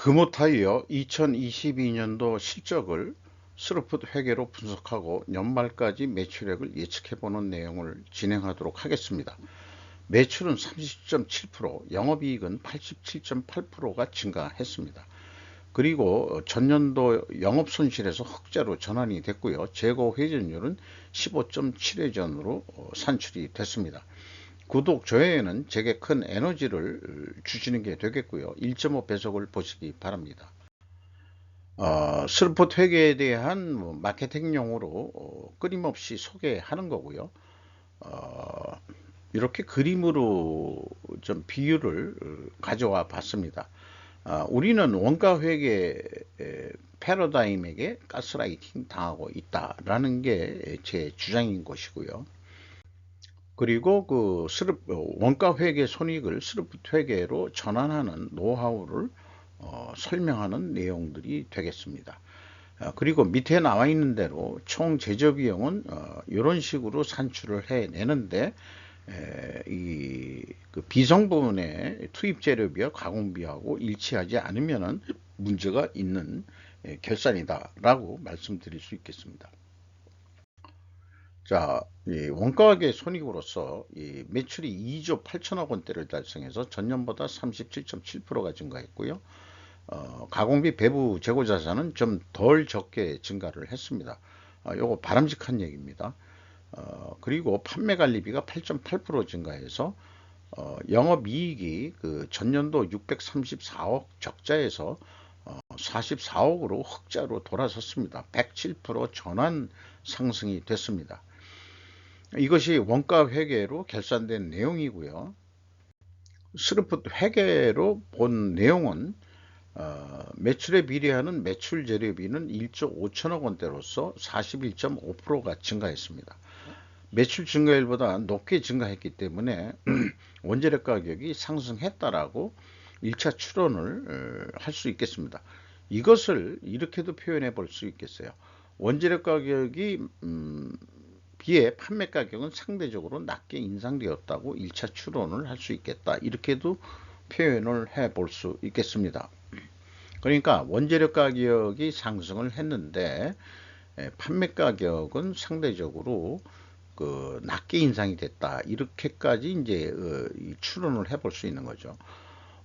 금호타이어 2022년도 실적을 스루풋 회계로 분석하고 연말까지 매출액을 예측해보는 내용을 진행하도록 하겠습니다. 매출은 30.7%, 영업이익은 87.8%가 증가했습니다. 그리고 전년도 영업손실에서 흑자로 전환이 됐고요. 재고 회전율은 15.7회전으로 산출이 됐습니다. 구독, 좋아요는 제게 큰 에너지를 주시는 게 되겠고요. 1.5 배속을 보시기 바랍니다. 어, 슬포트 회계에 대한 뭐 마케팅용으로 어, 끊임없이 소개하는 거고요. 어, 이렇게 그림으로 좀 비율을 가져와 봤습니다. 어, 우리는 원가 회계 패러다임에게 가스라이팅 당하고 있다라는 게 제 주장인 것이고요. 그리고 그 스룹 원가 회계 손익을 스룹 회계로 전환하는 노하우를 어, 설명하는 내용들이 되겠습니다. 어, 그리고 밑에 나와 있는 대로 총 제조 비용은 어, 이런 식으로 산출을 해내는데 에, 이그 비성분의 투입 재료비와 가공비하고 일치하지 않으면 문제가 있는 에, 결산이다라고 말씀드릴 수 있겠습니다. 자, 이 원가계 손익으로서 이 매출이 2조 8천억 원대를 달성해서 전년보다 37.7%가 증가했고요. 어, 가공비 배부 재고 자산은 좀 덜 적게 증가를 했습니다. 어, 요거 바람직한 얘기입니다. 어, 그리고 판매 관리비가 8.8% 증가해서 어, 영업 이익이 그 전년도 634억 적자에서 어, 44억으로 흑자로 돌아섰습니다. 107% 전환 상승이 됐습니다. 이것이 원가 회계로 결산된 내용이고요. 스루풋 회계로 본 내용은 어, 매출에 비례하는 매출 재료비는 1조 5천억 원대로서 41.5%가 증가했습니다. 매출 증가율보다 높게 증가했기 때문에 원재료 가격이 상승했다라고 1차 추론을 어, 할수 있겠습니다. 이것을 이렇게도 표현해 볼 수 있겠어요. 원재료 가격이 음, 비해 판매 가격은 상대적으로 낮게 인상되었다고 1차 추론을 할 수 있겠다. 이렇게도 표현을 해 볼 수 있겠습니다. 그러니까 원재료 가격이 상승을 했는데 판매 가격은 상대적으로 그 낮게 인상이 됐다. 이렇게까지 이제 어, 추론을 해 볼 수 있는 거죠.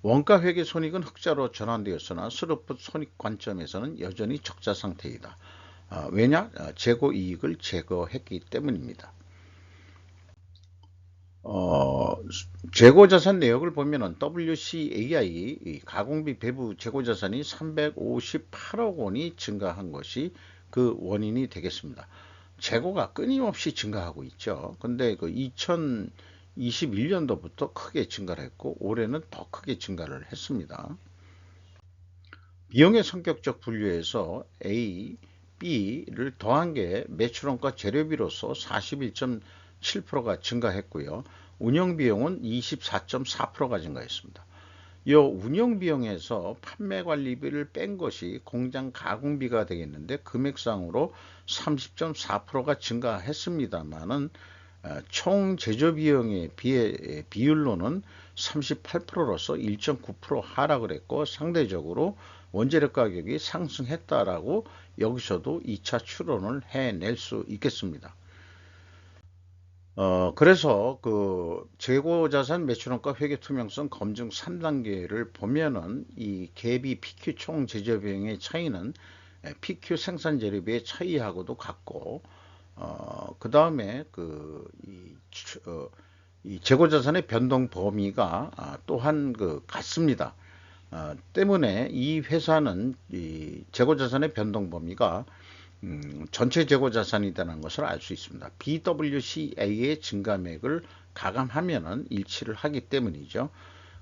원가 회계 손익은 흑자로 전환되었으나 스루풋 손익 관점에서는 여전히 적자 상태이다. 어, 왜냐? 어, 재고 이익을 제거했기 때문입니다. 어, 재고자산 내역을 보면은 WCAI 가공비 배부 재고자산이 358억 원이 증가한 것이 그 원인이 되겠습니다. 재고가 끊임없이 증가하고 있죠. 근데 그 2021년도부터 크게 증가를 했고 올해는 더 크게 증가를 했습니다. 비용의 성격적 분류에서 A, B를 더한 게 매출원가 재료비로서 41.7%가 증가했고요. 운영비용은 24.4%가 증가했습니다. 이 운영비용에서 판매관리비를 뺀 것이 공장 가공비가 되겠는데 금액상으로 30.4%가 증가했습니다만은 어, 총 제조비용의 비해, 비율로는 38%로서 1.9% 하락을 했고 상대적으로 원재료 가격이 상승했다라고 여기서도 2차 추론을 해낼 수 있겠습니다. 어, 그래서 그 재고자산 매출원가 회계 투명성 검증 3단계를 보면은 이 갭이 PQ 총 제조 비용의 차이는 PQ 생산 재료비의 차이하고도 같고 어, 그 다음에 그, 이, 어, 이 재고자산의 변동 범위가 아, 또한 그 같습니다. 어, 때문에 이 회사는 이 재고자산의 변동 범위가 음, 전체 재고자산이라는 것을 알 수 있습니다. BWCA의 증가맥을 가감하면 일치를 하기 때문이죠.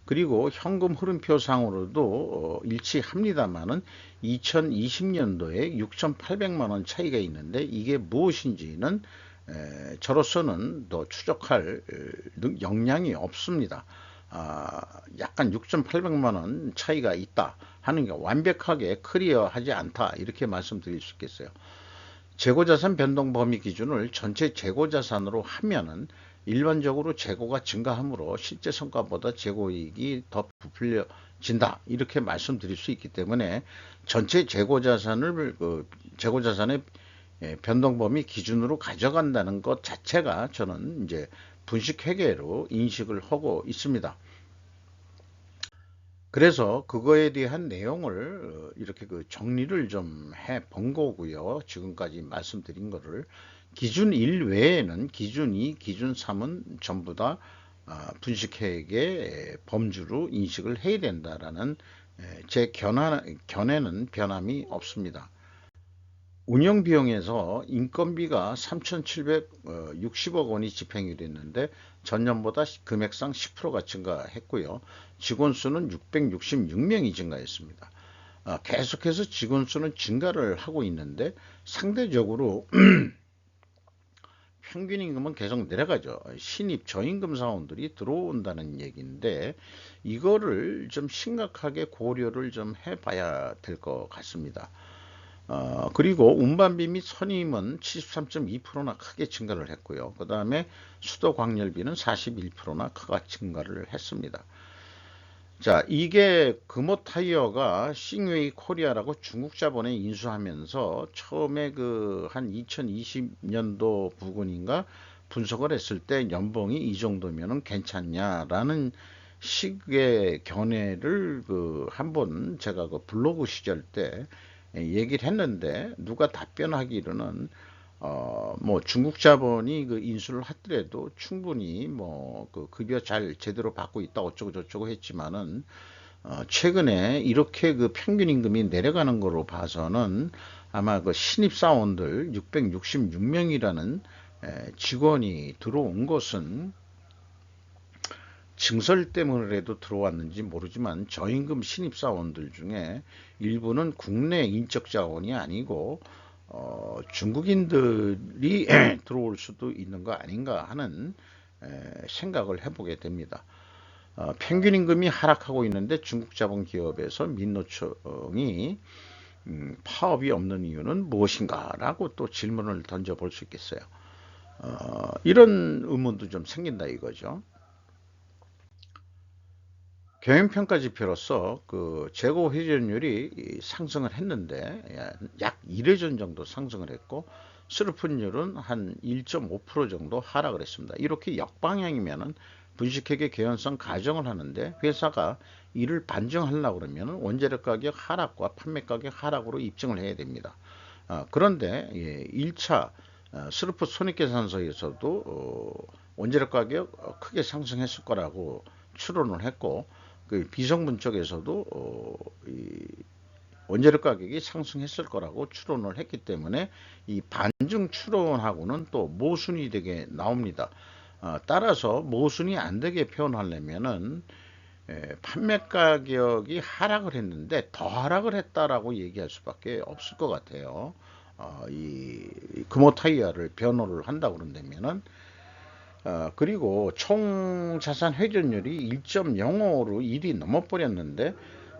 그리고 현금 흐름표상으로도 어, 일치합니다만은 2020년도에 6,800만 원 차이가 있는데 이게 무엇인지는 에, 저로서는 더 추적할 역량이 없습니다. 아, 약간 6,800만 원 차이가 있다 하는 게 완벽하게 클리어하지 않다 이렇게 말씀드릴 수 있겠어요. 재고자산 변동 범위 기준을 전체 재고자산으로 하면은 일반적으로 재고가 증가하므로 실제 성과보다 재고이익이 더 부풀려진다 이렇게 말씀드릴 수 있기 때문에 전체 재고 자산을 그 재고 자산의 예, 변동 범위 기준으로 가져간다는 것 자체가 저는 이제 분식 회계로 인식을 하고 있습니다. 그래서 그거에 대한 내용을 어, 이렇게 그 정리를 좀 해 본 거고요. 지금까지 말씀드린 거를 기준 1 외에는 기준 2, 기준 3은 전부 다 아, 분식회계 범주로 인식을 해야 된다라는 제 견해, 견해는 변함이 없습니다. 운영 비용에서 인건비가 3,760억 원이 집행이 됐는데 전년보다 금액상 10%가 증가했고요. 직원 수는 666명이 증가했습니다. 아, 계속해서 직원 수는 증가를 하고 있는데 상대적으로 평균 임금은 계속 내려가죠. 신입 저임금 사원들이 들어온다는 얘기인데 이거를 좀 심각하게 고려를 좀 해봐야 될 것 같습니다. 어, 그리고 운반비 및 선임은 73.2%나 크게 증가를 했고요. 그 다음에 수도 광열비는 41%나 크게 증가를 했습니다. 자, 이게 금호 타이어가 싱웨이 코리아라고 중국 자본에 인수하면서 처음에 그 한 2020년도 부근인가 분석을 했을 때 연봉이 이 정도면은 괜찮냐라는 식의 견해를 그 한 번 제가 그 블로그 시절 때 얘기를 했는데 누가 답변하기로는 어, 뭐 중국 자본이 그 인수를 하더라도 충분히 뭐 그 급여 잘 제대로 받고 있다 어쩌고 저쩌고 했지만은 어, 최근에 이렇게 그 평균 임금이 내려가는 거로 봐서는 아마 그 신입 사원들 666명이라는 직원이 들어온 것은 증설 때문에라도 들어왔는지 모르지만 저임금 신입사원들 중에 일부는 국내 인적 자원이 아니고 어, 중국인들이 들어올 수도 있는 거 아닌가 하는 에, 생각을 해보게 됩니다. 어, 평균 임금이 하락하고 있는데 중국 자본 기업에서 민노총이 음, 파업이 없는 이유는 무엇인가라고 또 질문을 던져볼 수 있겠어요. 어, 이런 의문도 좀 생긴다 이거죠. 경영평가 지표로서 그 재고 회전율이 상승을 했는데 약 1회전 정도 상승을 했고 스루픈율은 한 1.5% 정도 하락을 했습니다. 이렇게 역방향이면은 분식회계 개연성 가정을 하는데 회사가 이를 반증하려고 그러면 원재료 가격 하락과 판매 가격 하락으로 입증을 해야 됩니다. 어, 그런데 예, 1차 어, 손익계산서에서도 어, 원재료 가격 크게 상승했을 거라고 추론을 했고 그 비성분 쪽에서도 어, 이 원재료 가격이 상승했을 거라고 추론을 했기 때문에 이 반증 추론하고는 또 모순이 되게 나옵니다. 어, 따라서 모순이 안 되게 표현하려면은 에, 판매 가격이 하락을 했는데 더 하락을 했다라고 얘기할 수밖에 없을 것 같아요. 어, 이 금호 타이어를 변호를 한다 그런다면은 어, 그리고 총 자산 회전율이 1.05로 1이 넘어버렸는데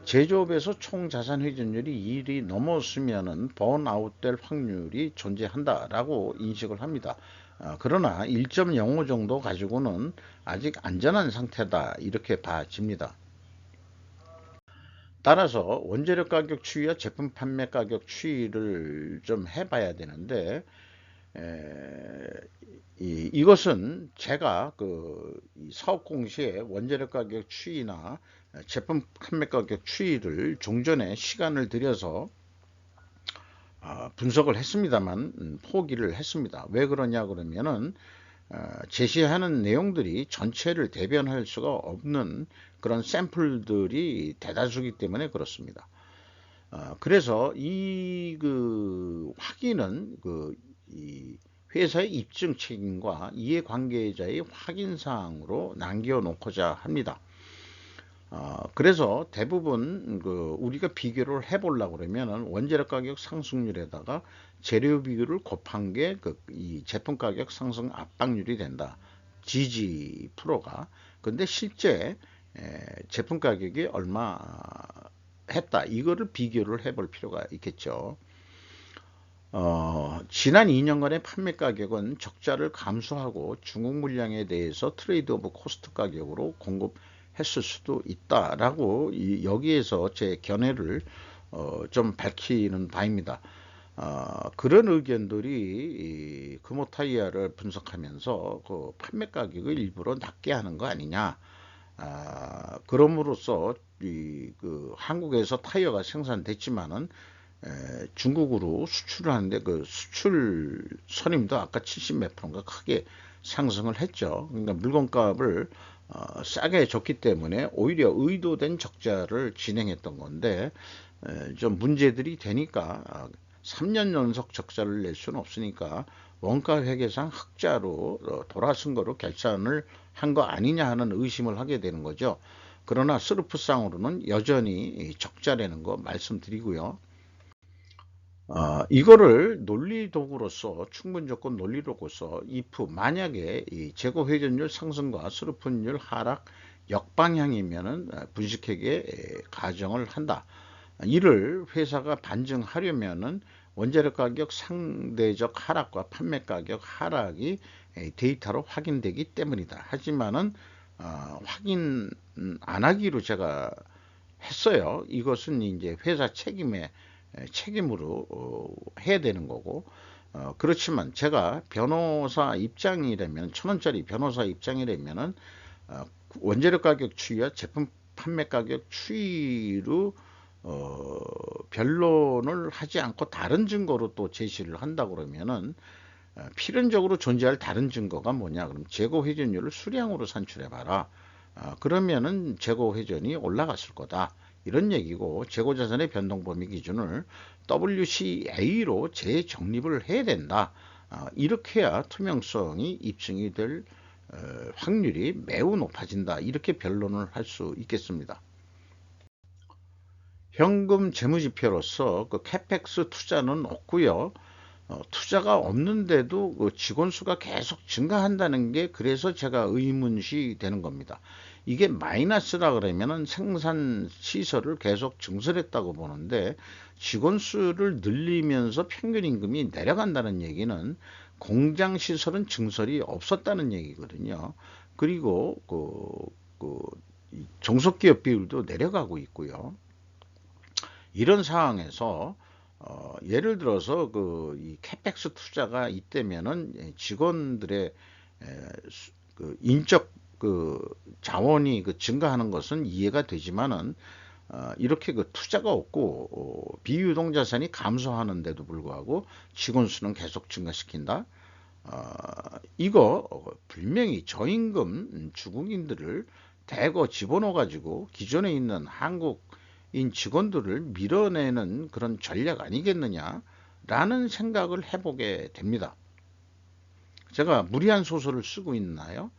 제조업에서 총 자산 회전율이 1이 넘었으면은 번아웃 될 확률이 존재한다라고 인식을 합니다. 어, 그러나 1.05 정도 가지고는 아직 안전한 상태다 이렇게 봐집니다. 따라서 원재료 가격 추이와 제품 판매 가격 추이를 좀 해봐야 되는데 에, 이, 이것은 제가 그 사업 공시에 원재료 가격 추이나 제품 판매 가격 추이를 종전에 시간을 들여서 어, 분석을 했습니다만 음, 포기를 했습니다. 왜 그러냐 그러면은 어, 제시하는 내용들이 전체를 대변할 수가 없는 그런 샘플들이 대다수기 때문에 그렇습니다. 어, 그래서 이 그 확인은 그 이 회사의 입증 책임과 이해관계자의 확인사항으로 남겨놓고자 합니다. 어, 그래서 대부분 그 우리가 비교를 해보려고 그러면 원재료 가격 상승률에다가 재료 비율을 곱한 게 그 이 제품 가격 상승 압박률이 된다. GG 프로가. 근데 실제 에, 제품 가격이 얼마 했다. 이거를 비교를 해볼 필요가 있겠죠. 어, 지난 2년간의 판매 가격은 적자를 감수하고 중국 물량에 대해서 트레이드 오브 코스트 가격으로 공급했을 수도 있다라고 이, 여기에서 제 견해를 어, 좀 밝히는 바입니다. 어, 그런 의견들이 금호 타이어를 분석하면서 그 판매 가격을 일부러 낮게 하는 거 아니냐. 아, 그럼으로써 이, 그 한국에서 타이어가 생산됐지만은 에, 중국으로 수출을 하는데 그 수출 선임도 아까 70 몇 프로인가 크게 상승을 했죠. 그러니까 물건값을 어, 싸게 줬기 때문에 오히려 의도된 적자를 진행했던 건데 에, 좀 문제들이 되니까 아, 3년 연속 적자를 낼 수는 없으니까 원가 회계상 흑자로 어, 돌아선 거로 결산을 한 거 아니냐 하는 의심을 하게 되는 거죠. 그러나 스루프상으로는 여전히 적자라는 거 말씀드리고요. 어, 이거를 논리 도구로서 충분 조건 논리 도구로서 if 만약에 이 재고 회전율 상승과 스루프율 하락 역방향이면은 분식회계 가정을 한다. 이를 회사가 반증하려면은 원자력 가격 상대적 하락과 판매 가격 하락이 데이터로 확인되기 때문이다. 하지만은 어, 확인 안 하기로 제가 했어요. 이것은 이제 회사 책임에 책임으로 어, 해야 되는 거고 어, 그렇지만 제가 변호사 입장이라면 천 원짜리 변호사 입장이라면은 어, 원재료 가격 추이와 제품 판매 가격 추이로 어, 변론을 하지 않고 다른 증거로 또 제시를 한다 그러면은 어, 필연적으로 존재할 다른 증거가 뭐냐? 그럼 재고 회전율을 수량으로 산출해 봐라. 어, 그러면은 재고 회전이 올라갔을 거다 이런 얘기고 재고자산의 변동범위 기준을 WCA로 재정립을 해야 된다 어, 이렇게 해야 투명성이 입증이 될 어, 확률이 매우 높아진다 이렇게 변론을 할 수 있겠습니다 현금 재무지표로서 그 캐펙스 투자는 없고요. 어, 투자가 없는데도 그 직원 수가 계속 증가한다는 게 그래서 제가 의문시 되는 겁니다. 이게 마이너스라 그러면은 생산 시설을 계속 증설했다고 보는데 직원 수를 늘리면서 평균 임금이 내려간다는 얘기는 공장 시설은 증설이 없었다는 얘기거든요. 그리고 그, 그 종속기업 비율도 내려가고 있고요. 이런 상황에서 어, 예를 들어서 그 이 캐펙스 투자가 있다면은 직원들의 에, 그 인적 그 자원이 그 증가하는 것은 이해가 되지만은 어, 이렇게 그 투자가 없고 어, 비유동 자산이 감소하는데도 불구하고 직원 수는 계속 증가시킨다. 어, 이거 분명히 저임금 주국인들을 대거 집어넣어 가지고 기존에 있는 한국 인 직원들을 밀어내는 그런 전략 아니겠느냐라는 생각을 해보게 됩니다. 제가 무리한 소설을 쓰고 있나요?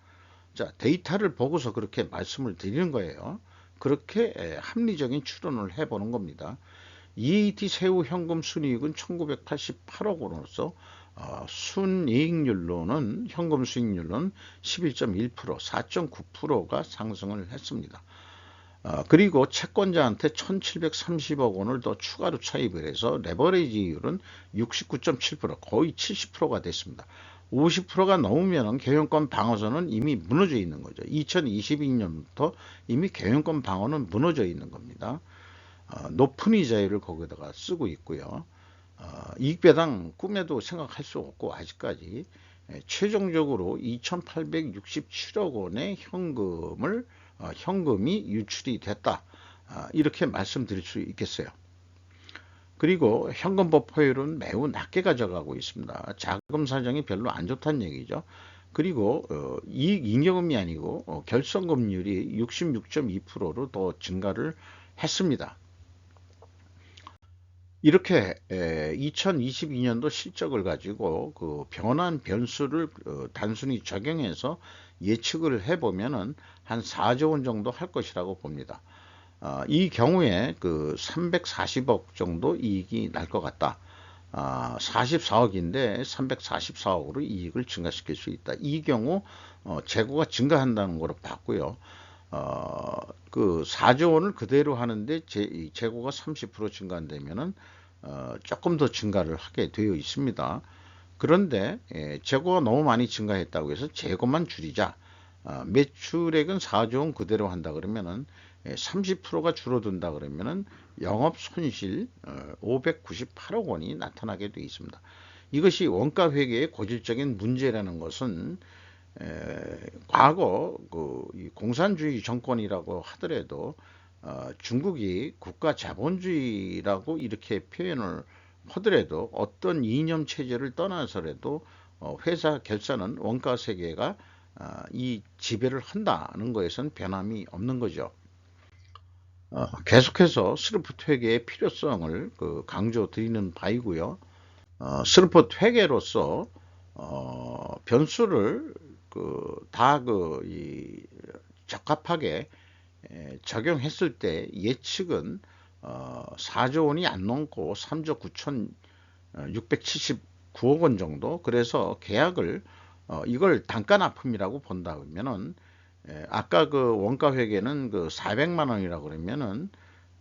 자, 데이터를 보고서 그렇게 말씀을 드리는 거예요. 그렇게 합리적인 추론을 해보는 겁니다. EAT 새우 현금 순이익은 1988억 원으로서 어, 순이익률로는 현금 수익률로는 11.1% 4.9%가 상승을 했습니다. 어, 그리고 채권자한테 1730억 원을 더 추가로 차입을 해서 레버리지율은 69.7% 거의 70%가 됐습니다. 50%가 넘으면 경영권 방어선은 이미 무너져 있는 거죠. 2022년부터 이미 경영권 방어는 무너져 있는 겁니다. 어, 높은 이자율을 거기다가 쓰고 있고요. 어, 이익배당 꿈에도 생각할 수 없고 아직까지 예, 최종적으로 2867억 원의 현금을 어, 현금이 유출이 됐다. 어, 이렇게 말씀드릴 수 있겠어요. 그리고 현금 버퍼율은 매우 낮게 가져가고 있습니다. 자금 사정이 별로 안 좋다는 얘기죠. 그리고 어, 이익 잉여금이 아니고 결손금률이 66.2%로 더 증가를 했습니다. 이렇게 2022년도 실적을 가지고 그 변환 변수를 단순히 적용해서 예측을 해보면은 한 4조 원 정도 할 것이라고 봅니다. 어, 이 경우에 그 340억 정도 이익이 날 것 같다. 어, 44억인데 344억으로 이익을 증가시킬 수 있다. 이 경우 어, 재고가 증가한다는 거로 봤고요. 어, 그 4조 원을 그대로 하는데 재, 재고가 30% 증가한다면은 어, 조금 더 증가를 하게 되어 있습니다. 그런데 예, 재고가 너무 많이 증가했다고 해서 재고만 줄이자 어, 매출액은 4조 원 그대로 한다 그러면은 30%가 예, 줄어든다 그러면은 영업 손실 598억 어, 원이 나타나게 되어 있습니다. 이것이 원가 회계의 고질적인 문제라는 것은 에, 과거 그 공산주의 정권이라고 하더라도 어, 중국이 국가 자본주의라고 이렇게 표현을 하더라도 어떤 이념 체제를 떠나서라도 어, 회사 결산은 원가 세계가 어, 이 지배를 한다는 것에선 변함이 없는 거죠. 어, 계속해서 스루프트 회계의 필요성을 그 강조 드리는 바이고요. 어, 스루프트 회계로서 어, 변수를 그 다그 적합하게 에, 적용했을 때 예측은 어, 4조 원이 안 넘고 3조 9,679억 원 정도 그래서 계약을 어, 이걸 단가 납품이라고 본다 그러면은 예, 아까 그 원가 회계는 그 400만 원이라고 그러면은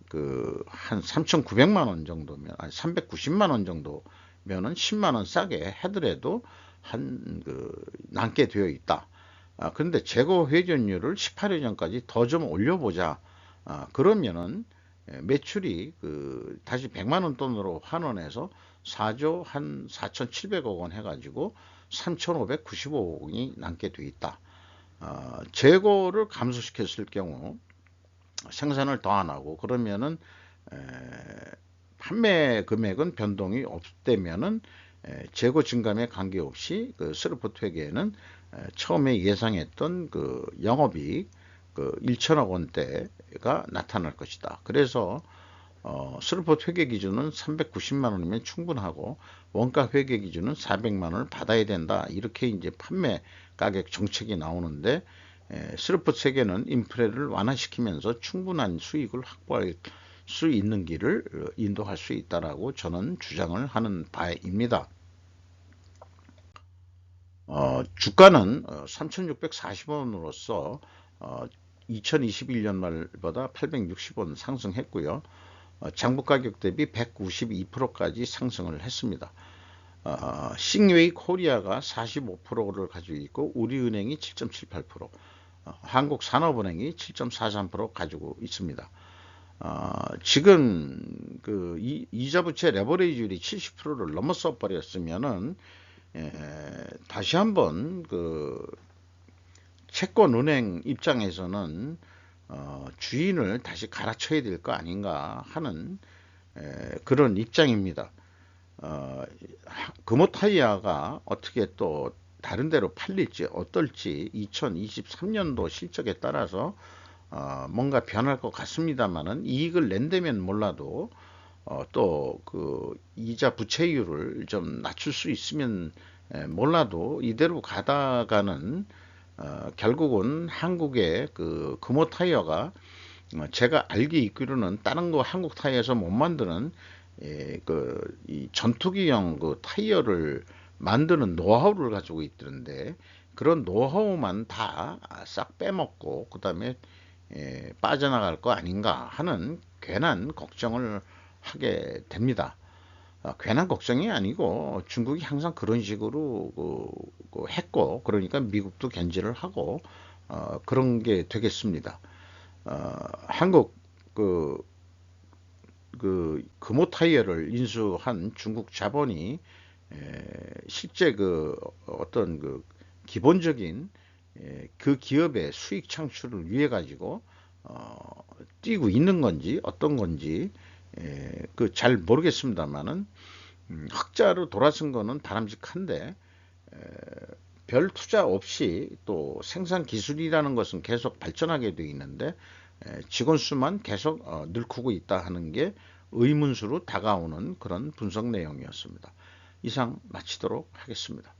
그 한 3,900만 원 정도면 아니 390만 원 정도면은 10만 원 싸게 해더라도 한 그 남게 되어 있다. 아, 그런데 재고 회전율을 18회 전까지 더 좀 올려보자. 아, 그러면은 예, 매출이 그 다시 100만 원 돈으로 환원해서 4조 한 4,700억 원 해가지고 3,595억 원이 남게 돼 있다. 어, 재고를 감소시켰을 경우 생산을 더 안 하고 그러면은 에, 판매 금액은 변동이 없다면은 에, 재고 증감에 관계없이 그 스루프트 회계에는 에, 처음에 예상했던 그 영업이익 그 1천억 원대가 나타날 것이다. 그래서 어, 스루퍼 회계 기준은 390만 원이면 충분하고 원가 회계 기준은 400만 원을 받아야 된다. 이렇게 이제 판매 가격 정책이 나오는데 에, 스루퍼 세계는 인프레를 완화시키면서 충분한 수익을 확보할 수 있는 길을 어, 인도할 수 있다라고 저는 주장을 하는 바입니다. 어, 주가는 3,640원으로서 어, 2021년 말보다 860원 상승했고요. 어, 장부 가격 대비 192%까지 상승을 했습니다. 어, 싱웨이 코리아가 45%를 가지고 있고 우리은행이 7.78%, 어, 한국산업은행이 7.43% 가지고 있습니다. 어, 지금 그 이, 자 부채 레버리지율이 70%를 넘어서 버렸으면은 에, 다시 한번 그 채권은행 입장에서는 어, 주인을 다시 갈아쳐야 될 거 아닌가 하는 에, 그런 입장입니다. 어, 금호 타이어가 어떻게 또 다른 데로 팔릴지 어떨지 2023년도 실적에 따라서 어, 뭔가 변할 것 같습니다만은 이익을 낸다면 몰라도 어, 또 그 이자 부채율을 좀 낮출 수 있으면 에, 몰라도 이대로 가다가는 어, 결국은 한국의 그 금호 타이어가 어, 제가 알기 있기로는 다른 거 한국 타이어에서 못 만드는 예, 그 이 전투기형 그 타이어를 만드는 노하우를 가지고 있던데 그런 노하우만 다 싹 빼먹고 그 다음에 예, 빠져나갈 거 아닌가 하는 괜한 걱정을 하게 됩니다. 어, 괜한 걱정이 아니고 중국이 항상 그런 식으로 그, 그 했고 그러니까 미국도 견제를 하고 어, 그런 게 되겠습니다. 어, 한국 그, 그 금호 타이어를 인수한 중국 자본이 에, 실제 그 어떤 그 기본적인 에, 그 기업의 수익 창출을 위해 가지고 어, 뛰고 있는 건지 어떤 건지 예, 그 잘 모르겠습니다만은 음, 흑자로 돌아선 거는 바람직한데 에, 별 투자 없이 또 생산 기술이라는 것은 계속 발전하게 되어 있는데 에, 직원 수만 계속 어, 늘고 있다 하는 게 의문수로 다가오는 그런 분석 내용이었습니다. 이상 마치도록 하겠습니다.